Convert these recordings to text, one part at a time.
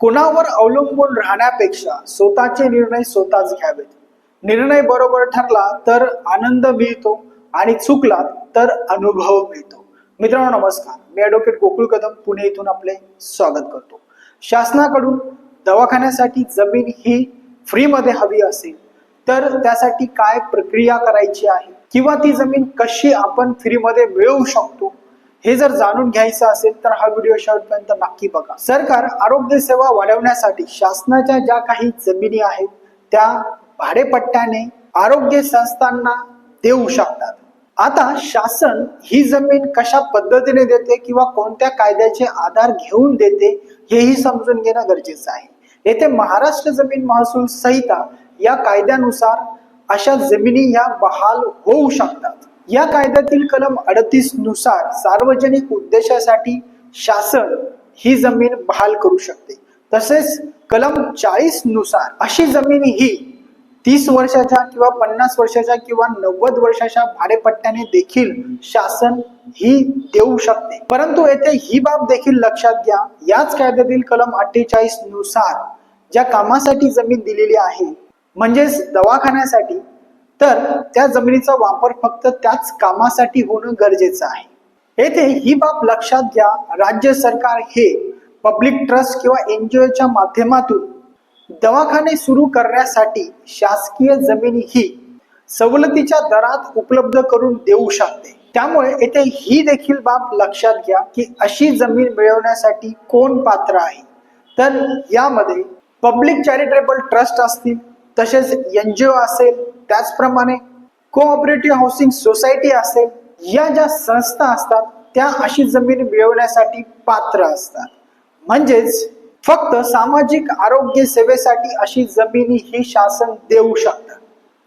कुणावर अवलंबून राहण्यापेक्षा स्वतःचे निर्णय स्वतःच घ्यावेत. निर्णय बरोबर ठरला तर आनंद मिळतो आणि चुकला तर अनुभव मिळतो. मित्रांनो नमस्कार. मी ॲडव्होकेट गोकुळ कदम पुणे इथून आपले स्वागत करतो. शासनाकडून दवाखान्यासाठी जमीन ही फ्रीमध्ये हवी असेल तर त्यासाठी काय प्रक्रिया करायची आहे? किंवा ती जमीन कशी आपण फ्रीमध्ये मिळवू शकतो? हे जर जाणून घ्यायचं असेल तर हा व्हिडिओ शेवटपर्यंत नक्की बघा. सरकार आरोग्य सेवा वाढवण्यासाठी शासनाच्या ज्या काही जमिनी आहेत त्या भाडेपट्ट्याने आरोग्य संस्थांना देऊ शकतात. आता शासन ही जमीन कशा पद्धतीने देते किंवा कोणत्या कायद्याचे आधार घेऊन देते हेही समजून घेणं गरजेचं आहे. येथे महाराष्ट्र जमीन महसूल संहिता या कायद्यानुसार अशा जमिनी या बहाल होऊ शकतात. या कायद्यातील कलम अडतीसनुसार सार्वजनिक उद्देशासाठी शासन ही जमीन बहाल करू शकते. तसेच कलम चाळीसनुसार अशी जमीन ही तीस वर्षाच्या किंवा पन्नास वर्षाच्या किंवा नव्वद वर्षाच्या भाडेपट्ट्याने देखील शासन ही देऊ शकते. परंतु येथे ही बाब देखील लक्षात घ्या याच कायद्यातील कलम अठ्ठेचाळीसनुसार ज्या कामासाठी जमीन दिलेली आहे म्हणजेच दवाखान्यासाठी तर त्या जमिनीचा वापर फक्त त्याच कामासाठी होणं गरजेचं आहे. येथे ही बाब लक्षात घ्या राज्य सरकार हे पब्लिक ट्रस्ट किंवा एनजीओच्या माध्यमातून दवाखाने सुरू करण्यासाठी शासकीय जमीन ही सवलतीच्या दरात उपलब्ध करून देऊ शकते. त्यामुळे येथे ही देखील बाब लक्षात घ्या की अशी जमीन मिळवण्यासाठी कोण पात्र आहे. तर यामध्ये पब्लिक चॅरिटेबल ट्रस्ट असतील तसेच एनजीओ असेल त्याचप्रमाणे कोऑपरेटिव्ह हाऊसिंग सोसायटी असेल या ज्या संस्था असतात त्या अशी जमीन मिळवण्यासाठी पात्र असतात. म्हणजेच फक्त सामाजिक आरोग्य सेवेसाठी अशी जमीन ही शासन देऊ शकतं.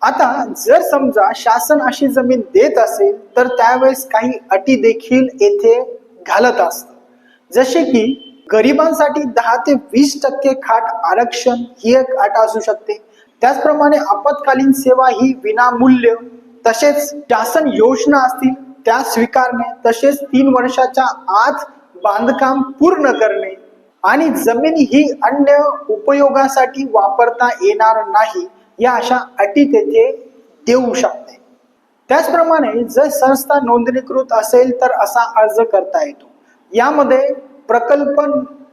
आता जर समजा शासन अशी जमीन देत असेल तर त्यावेळेस काही अटी देखील येथे घालत असत जसे की गरिबांसाठी दहा ते वीस टक्के खाट आरक्षण ही एक अट असू शकते. त्याचप्रमाणे आपत्कालीन सेवा ही विनामूल्य तसेच शासन योजना असतील त्या स्वीकारणे तसेच तीन वर्षाच्या आत बांधकाम पूर्ण करणे. आणि जमीन ही अन्य उपयोगासाठी वापरता येणार नाही या अशा अटी तेथे देऊ शकते. त्याचप्रमाणे जर संस्था नोंदणीकृत असेल तर असा अर्ज करता येतो. यामध्ये प्रकल्पन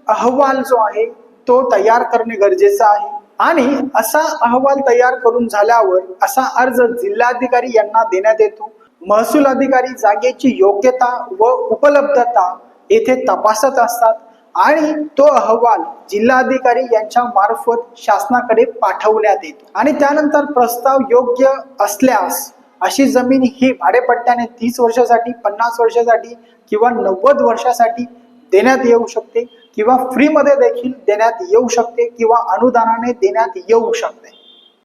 अहवाल जो आहे तो तयार करणे गरजेचं आहे. आणि असा अहवाल तयार करून झाल्यावर असा अर्ज जिल्हाधिकारी यांना देण्यात येतो. महसूल अधिकारी जागेची योग्यता व उपलब्धता येथे तपासत असतात आणि तो अहवाल जिल्हाधिकारी यांच्या मार्फत शासनाकडे पाठवण्यात येतो. आणि त्यानंतर प्रस्ताव योग्य असल्यास अशी जमीन ही भाडेपट्ट्याने तीस वर्षासाठी पन्नास वर्षासाठी किंवा नव्वद वर्षासाठी देण्यात येऊ शकते. किंवा फ्रीमध्ये देखील देण्यात येऊ शकते किंवा अनुदानाने देण्यात येऊ शकते.